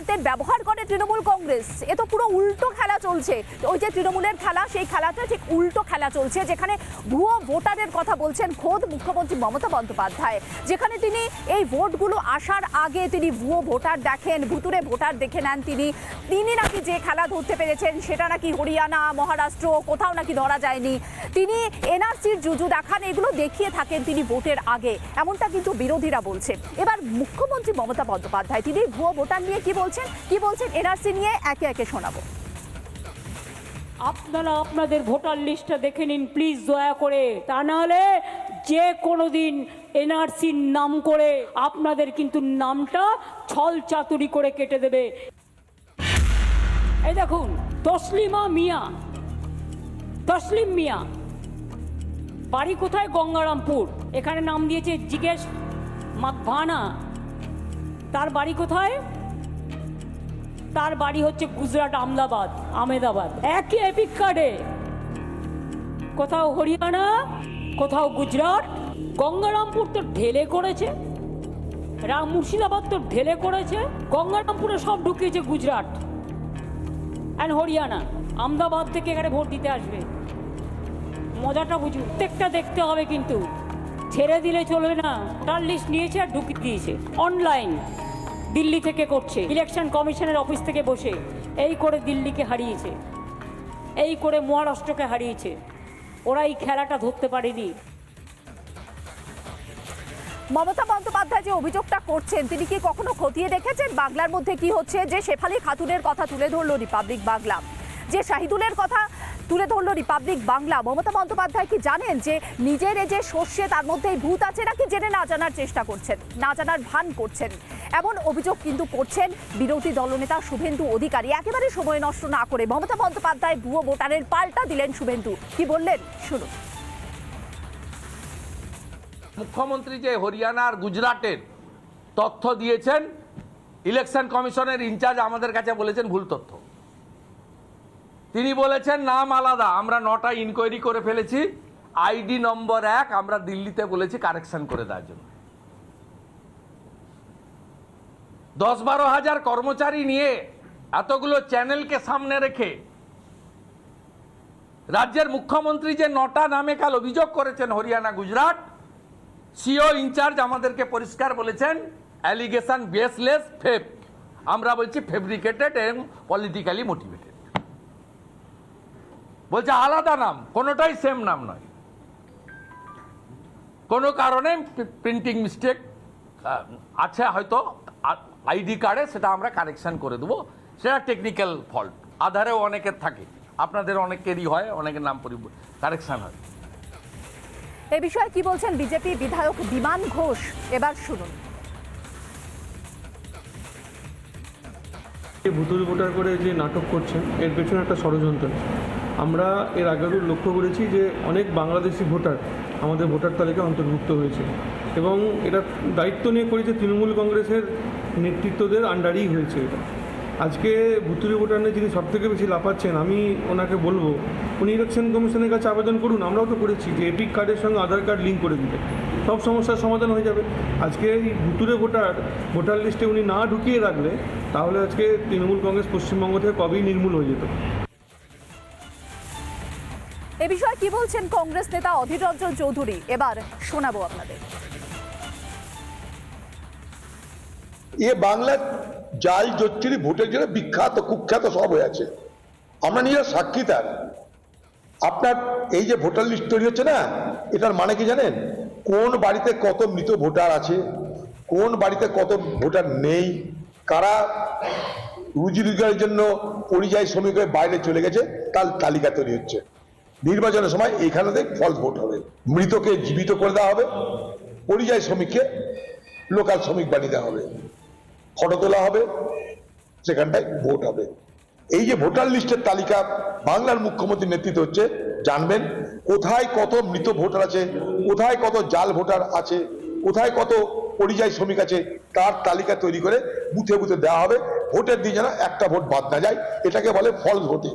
ভোটারদের ব্যবহার করে তৃণমূল কংগ্রেস। এ তো পুরো উল্টো খেলা চলছে। ওই যে তৃণমূলের খেলা, সেই খেলাটা ঠিক উল্টো খেলা চলছে, যেখানে ভুয়ো ভোটারের কথা বলছেন খোদ মুখ্যমন্ত্রী মমতা বন্দ্যোপাধ্যায়। যেখানে তিনি এই ভোটগুলো আসার আগে তিনি ভুয়ো ভোটার দেখেন ভুতুরে ভোটার দেখে নেন তিনি। তিনি নাকি যে খেলা ধরতে পেরেছেন, সেটা নাকি হরিয়ানা, মহারাষ্ট্র, কোথাও নাকি ধরা যায়নি। তিনি এনআরসির জুজু দেখান, এগুলো দেখিয়ে থাকেন তিনি ভোটের আগে। এমনটা কিন্তু বিরোধীরা বলছে এবার মুখ্যমন্ত্রী মমতা বন্দ্যোপাধ্যায়, তিনি ভুয়ো ভোটার নিয়ে কি বলছেন? কি বলছেন এনআরসি নিয়ে একে একে শোনাবো। আপনারা আপনাদের ভোটার লিস্টটা দেখে নিন প্লিজ দয়া করে। তা নাহলে যে কোনো দিন এনআরসির নাম করে আপনাদের কিন্তু নামটা ছল চাতুরি করে কেটে দেবে। এই দেখুন, তসলিমা মিয়া। তসলিম মিয়া। বাড়ি কোথায়? গঙ্গারামপুর। এখানে নাম দিয়েছে জিজ্ঞেস মাকভানা। তার বাড়ি কোথায়? তার বাড়ি হচ্ছে গুজরাট আমদাবাদ আমেদাবাদ। একই এপিক কার্ডে। কোথাও হরিয়ানা, কোথাও গুজরাট, গঙ্গারামপুর তো ঢেলে করেছে। রাম মুর্শিদাবাদ তো ঢেলে করেছে। গঙ্গারামপুরে সব ঢুকিয়েছে গুজরাট। অ্যান্ড হরিয়ানা। আমদাবাদ থেকে এখানে ভোট দিতে আসবে। মজাটা বুঝুন, প্রত্যেকটা দেখতে হবে কিন্তু। ছেড়ে দিলে চলবে না। তার লিস্ট নিয়েছে আর ঢুকিয়ে দিয়েছে। অনলাইন দিল্লি থেকে করছে ইলেকশন কমিশনের অফিস থেকে বসে। এই করে দিল্লিকে হারিয়েছে, এই করে মহারাষ্ট্রকে হারিয়েছে। ওরা এই খেলাটা ধরতে পারেনি। মমতা বন্দ্যোপাধ্যায় যে অভিযোগটা করছেন, তিনি কি কখনো খতিয়ে দেখেছেন? বাংলার মধ্যে কি হচ্ছে? যে শেফালি খাতুনের কথা তুলে ধরলো রিপাবলিক বাংলা। যে শাহিদুলের কথা তুলে ধরলো রিপাবলিক বাংলা। মমতা বন্দ্যোপাধ্যায় কি জানেন যে নিজের এই যে শস্যে তার মধ্যে ভূত আছে নাকি জেনে না জানার চেষ্টা করছেন, না জানার ভান করছেন। এমন অভিযোগ কিন্তু করছেন বিরোধী দলনেতা শুভেন্দু অধিকারী। একেবারে সময় নষ্ট না করে মমতা বন্দ্যোপাধ্যায় ভুয়ো ভোটারের পাল্টা দিলেন শুভেন্দু। কি বললেন? শুনুন। মুখ্যমন্ত্রী যে হরিয়ানা আর গুজরাটের তথ্য দিয়েছেন, ইলেকশন কমিশনের ইনচার্জ আমাদের কাছে বলেছেন ভুল তথ্য। তিনি বলেছেন, নাম আলাদা, আমরা নটা ইনকোয়ারি করে ফেলেছি আইডি নম্বর এক, আমরা দিল্লিতে বলেছি কারেকশন করে দেওয়ার জন্য। দশ বারো হাজার কর্মচারী নিয়ে এতগুলো চ্যানেলকে সামনে রেখে রাজ্যের মুখ্যমন্ত্রী যে নটা নামে কাল অভিযোগ করেছেন হরিয়ানা, গুজরাট, সিও ইনচার্জ আমাদেরকে পরিষ্কার বলেছেন অ্যালিগেশন বেসলেস ফেপ আমরা বলছি ফেব্রিকেটেড এবং পলিটিক্যালি মোটিভেটেড বলছে আলাদা নাম কোনোটাই সেম নাম নয়। কোনো কারণে প্রিন্টিং মিস্টেক আছে হয়তো আইডি কার্ডে সেটা আমরা কারেকশন করে দেবো। সেটা টেকনিক্যাল ফল্ট আধারেও অনেকের থাকে। আপনাদের অনেকেরই হয় অনেকের নাম পরি কারেকশন হয়। এ বিষয়ে কি বলছেন বিজেপি বিধায়ক বিমান ঘোষ? এবার শুনুন। এই ভুতুল ভোটার করে যে নাটক করছেন এর পেছনে একটা ষড়যন্ত্র। আমরা এর আগেও লক্ষ্য করেছি যে অনেক বাংলাদেশি ভোটার আমাদের ভোটার তালিকায় অন্তর্ভুক্ত হয়েছে এবং এটা দায়িত্ব নিয়ে করেছে তৃণমূল কংগ্রেসের নেতৃত্বদের আন্ডারেই হয়েছে এটা। আজকে ভুতুরি ভোটার নিয়ে যিনি সবথেকে বেশি লাফাচ্ছেন, আমি ওনাকে বলব, উনি ইলেকশন কমিশনের কাছে আবেদন করুন, আমরাও তো করেছি যে এপিক কার্ডের সঙ্গে আধার কার্ড লিঙ্ক করে দিতে সব সমস্যার সমাধান হয়ে যাবে। আজকে এই ভুতুরে ভোটার ভোটার লিস্টে উনি না ঢুকিয়ে রাখলে, তাহলে আজকে তৃণমূল কংগ্রেস পশ্চিমবঙ্গ থেকে কবেই নির্মূল হয়ে যেত। এ বিষয়ে কি বলছেন কংগ্রেস নেতা অধীর রঞ্জন চৌধুরী? এবার শোনাবো আপনাদের। এ বাংলার জাল জোচ্চুরি ভোটের জন্য বিখ্যাত, কুখ্যাত সব হয়ে আছে। আমরা নিজেরা সাক্ষী তার। আপনার এই যে ভোটার লিস্ট তৈরি হচ্ছে না, এটার মানে কি জানেন? কোন বাড়িতে কত মৃত ভোটার আছে? কোন বাড়িতে কত ভোটার নেই? কারা রুজি রোজগারের জন্য পরিযায়ী শ্রমিক বাইরে চলে গেছে? তার তালিকা তৈরি হচ্ছে। নির্বাচনের সময় এইখানেতে ফল ভোট হবে। মৃতকে জীবিত করে দেওয়া হবে, পরিযায়ী শ্রমিককে লোকাল শ্রমিক বানিয়ে দেওয়া হবে। ফটো তোলা হবে, সেখানটায় ভোট হবে। এই যে ভোটার লিস্টের তালিকা বাংলার মুখ্যমন্ত্রীর নেতৃত্ব হচ্ছে, জানবেন কোথায় কত মৃত ভোটার আছে, কোথায় কত জাল ভোটার আছে, কোথায় কত পরিযায়ী শ্রমিক আছে, তার তালিকা তৈরি করে বুথে বুথে দেওয়া হবে। ভোটের দিন যেন একটা ভোট বাদ না যায়, এটাকে বলে ফলস ভোটিং